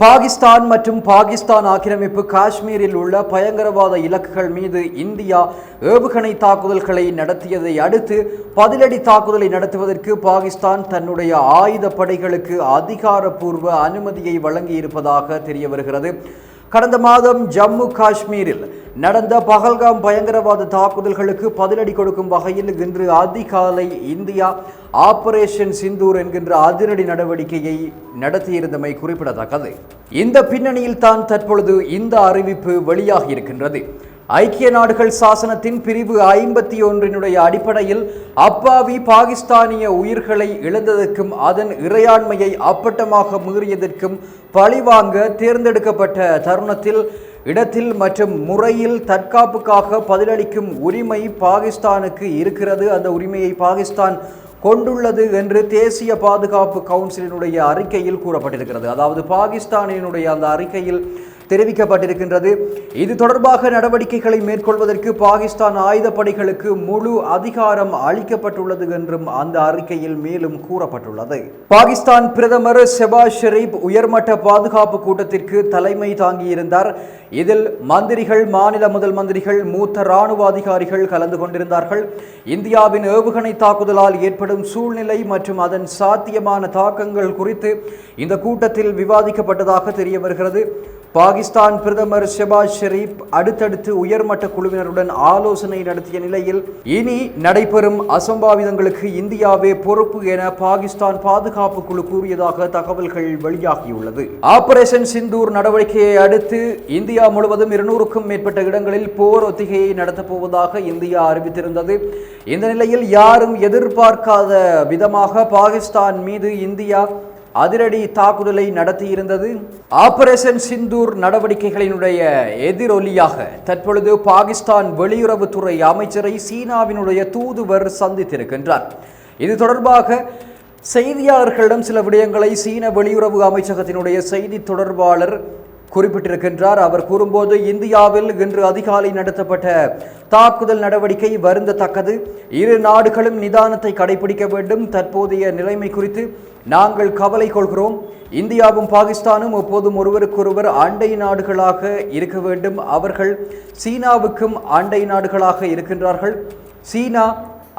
பாகிஸ்தான் மற்றும் பாகிஸ்தான் ஆக்கிரமிப்பு காஷ்மீரில் உள்ள பயங்கரவாத இலக்குகள் மீது இந்தியா ஏவுகணை தாக்குதல்களை நடத்தியதை அடுத்து பதிலடி தாக்குதலை நடத்துவதற்கு பாகிஸ்தான் தன்னுடைய ஆயுத படைகளுக்கு அதிகாரப்பூர்வ அனுமதியை வழங்கியிருப்பதாக தெரிய வருகிறது கடந்த மாதம் ஜம்மு காஷ்மீரில் நடந்த பகல்காம் பயங்கரவாத தாக்குதல்களுக்கு பதிலடி கொடுக்கும் வகையில் இன்று அதிகாலை இந்தியா ஆபரேஷன் சிந்தூர் என்கின்ற அதிரடி நடவடிக்கையை நடத்தியிருந்தமை குறிப்பிடத்தக்கது. இந்த பின்னணியில் தான் தற்பொழுது இந்த அறிவிப்பு வெளியாகி இருக்கின்றது ஐக்கிய நாடுகள் சாசனத்தின் பிரிவு ஐம்பத்தி ஒன்றினுடைய அடிப்படையில் அப்பாவி பாகிஸ்தானிய உயிர்களை இழந்ததற்கும் அதன் இறையாண்மையை அப்பட்டமாக மீறியதற்கும் பழிவாங்க தேர்ந்தெடுக்கப்பட்ட தருணத்தில் இடத்தில் மற்றும் முறையில் தற்காப்புக்காக பதிலளிக்கும் உரிமை பாகிஸ்தானுக்கு இருக்கிறது. அந்த உரிமையை பாகிஸ்தான் கொண்டுள்ளது என்று தேசிய பாதுகாப்பு கவுன்சிலினுடைய அறிக்கையில் கூறப்பட்டிருக்கிறது. அதாவது பாகிஸ்தானினுடைய அந்த அறிக்கையில் தெரிவிக்கப்பட்டிருக்கின்றது. இது தொடர்பாக நடவடிக்கைகளை மேற்கொள்வதற்கு பாகிஸ்தான் ஆயுதப்படைகளுக்கு முழு அதிகாரம் அளிக்கப்பட்டுள்ளது என்றும் அந்த அறிக்கையில் மேலும் கூறப்பட்டுள்ளது. பாகிஸ்தான் பிரதமர் ஷெபாஸ் ஷெரீப் உயர்மட்ட பாதுகாப்பு கூட்டத்திற்கு தலைமை தாங்கியிருந்தார். இதில் மந்திரிகள் மாநில முதல் மந்திரிகள் மூத்த இராணுவ அதிகாரிகள் கலந்து கொண்டிருந்தார்கள். இந்தியாவின் ஏவுகணை தாக்குதலால் ஏற்படும் சூழ்நிலை மற்றும் அதன் சாத்தியமான தாக்கங்கள் குறித்து இந்த கூட்டத்தில் விவாதிக்கப்பட்டதாக தெரிய வருகிறது பாகிஸ்தான் பிரதமர் ஷெபாஸ் ஷெரீப் அடுத்தடுத்து உயர்மட்ட குழுவினருடன் ஆலோசனை நடத்திய நிலையில் இனி நடைபெறும் அசம்பாவிதங்களுக்கு இந்தியாவே பொறுப்பு என பாகிஸ்தான் பாதுகாப்பு குழு கூறியதாக தகவல்கள் வெளியாகியுள்ளது. ஆபரேஷன் சிந்தூர் நடவடிக்கையை அடுத்து இந்தியா முழுவதும் இருநூறுக்கும் மேற்பட்ட இடங்களில் போர் ஒத்திகையை நடத்தப்போவதாக இந்தியா அறிவித்திருந்தது. இந்த நிலையில் யாரும் எதிர்பார்க்காத விதமாக பாகிஸ்தான் மீது இந்தியா அதிரடி தாக்குதலை நடத்தியிருந்தது. ஆபரேஷன் சிந்தூர் நடவடிக்கைகளினுடைய எதிரொலியாக தற்பொழுது பாகிஸ்தான் வெளியுறவுத்துறை அமைச்சரை சீனாவினுடைய தூதுவர் சந்தித்திருக்கின்றார். இது தொடர்பாக செய்தியாளர்களிடம் சில விடயங்களை சீன வெளியுறவு அமைச்சகத்தினுடைய செய்தி தொடர்பாளர் குறிப்பிட்டிருக்கின்றார். அவர் கூறும்போது இந்தியாவில் இன்று அதிகாலை நடத்தப்பட்ட தாக்குதல் நடவடிக்கை வருந்தத்தக்கது. இரு நாடுகளும் நிதானத்தை கடைபிடிக்க வேண்டும். தற்போதைய நிலைமை குறித்து நாங்கள் கவலை கொள்கிறோம். இந்தியாவும் பாகிஸ்தானும் எப்போதும் ஒருவருக்கொருவர் அண்டை நாடுகளாக இருக்க வேண்டும். அவர்கள் சீனாவுக்கும் அண்டை நாடுகளாக இருக்கின்றார்கள். சீனா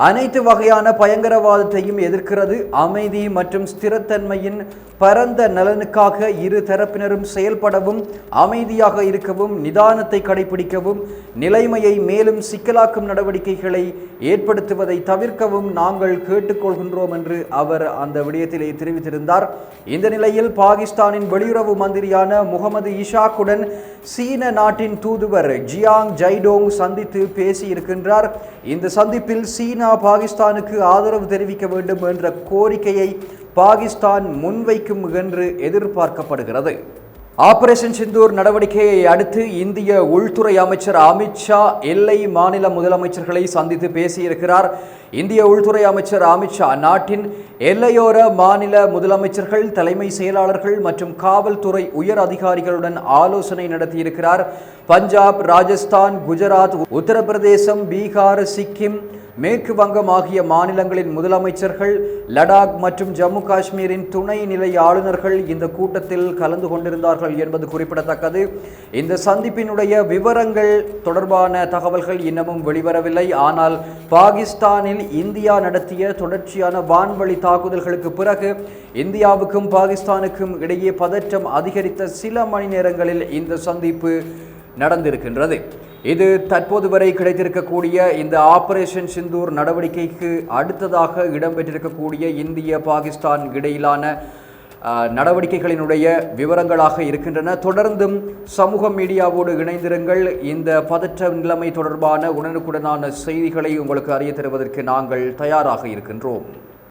அனைத்து வகையான பயங்கரவாதத்தையும் எதிர்க்கிறது. அமைதி மற்றும் ஸ்திரத்தன்மையின் பரந்த நலனுக்காக இரு தரப்பினரும் செயல்படவும் அமைதியாக இருக்கவும் நிதானத்தை கடைபிடிக்கவும் நிலைமையை மேலும் சிக்கலாக்கும் நடவடிக்கைகளை ஏற்படுத்துவதை தவிர்க்கவும் நாங்கள் கேட்டுக்கொள்கின்றோம் என்று அவர் அந்த விடயத்திலே தெரிவித்திருந்தார். இந்த நிலையில் பாகிஸ்தானின் வெளியுறவு மந்திரியான முகமது இஷாக்குடன் சீன நாட்டின் தூதுவர் ஜியாங் ஜைடோங் சந்தித்து பேசியிருக்கின்றார். இந்த சந்திப்பில் சீனா பாகிஸ்தானுக்கு ஆதரவு தெரிவிக்க வேண்டும் என்ற கோரிக்கையை பாகிஸ்தான் முன்வைக்கும் என்று எதிர்பார்க்கப்படுகிறது. ஆபரேஷன் சிந்தூர் நடவடிக்கையை அடுத்து இந்திய உள்துறை அமைச்சர் அமித்ஷா எல்லை மாநில முதலமைச்சர்களை சந்தித்து பேசியிருக்கிறார். இந்திய உள்துறை அமைச்சர் அமித்ஷா நாட்டின் எல்லையோர மாநில முதலமைச்சர்கள் தலைமை செயலாளர்கள் மற்றும் காவல்துறை உயர் அதிகாரிகளுடன் ஆலோசனை நடத்தியிருக்கிறார். பஞ்சாப் ராஜஸ்தான் குஜராத் உத்தரப்பிரதேசம் பீகார் சிக்கிம் மேற்கு வங்கம் ஆகிய மாநிலங்களின் முதலமைச்சர்கள் லடாக் மற்றும் ஜம்மு காஷ்மீரின் துணை நிலை ஆளுநர்கள் இந்த கூட்டத்தில் கலந்து கொண்டிருந்தார்கள் என்பது குறிப்பிடத்தக்கது. இந்த சந்திப்பினுடைய விவரங்கள் தொடர்பான தகவல்கள் இன்னமும் வெளிவரவில்லை. ஆனால் பாகிஸ்தானில் இந்தியா நடத்திய தொடர்ச்சியான வான்வழி தாக்குதல்களுக்கு பிறகு இந்தியாவுக்கும் பாகிஸ்தானுக்கும் இடையே பதற்றம் அதிகரித்த சில மணி நேரங்களில் இந்த சந்திப்பு நடந்திருக்கின்றது. இது தற்போது வரை கிடைத்திருக்கக்கூடிய இந்த ஆபரேஷன் சிந்தூர் நடவடிக்கைக்கு அடுத்ததாக இடம்பெற்றிருக்கக்கூடிய இந்திய பாகிஸ்தான் இடையிலான நடவடிக்கைகளினுடைய விவரங்களாக இருக்கின்றன. தொடர்ந்தும் சமூக மீடியாவோடு இணைந்திருங்கள். இந்த பதற்ற நிலைமை தொடர்பான உடனுக்குடனான செய்திகளை உங்களுக்கு அறிய தருவதற்கு நாங்கள் தயாராக இருக்கின்றோம்.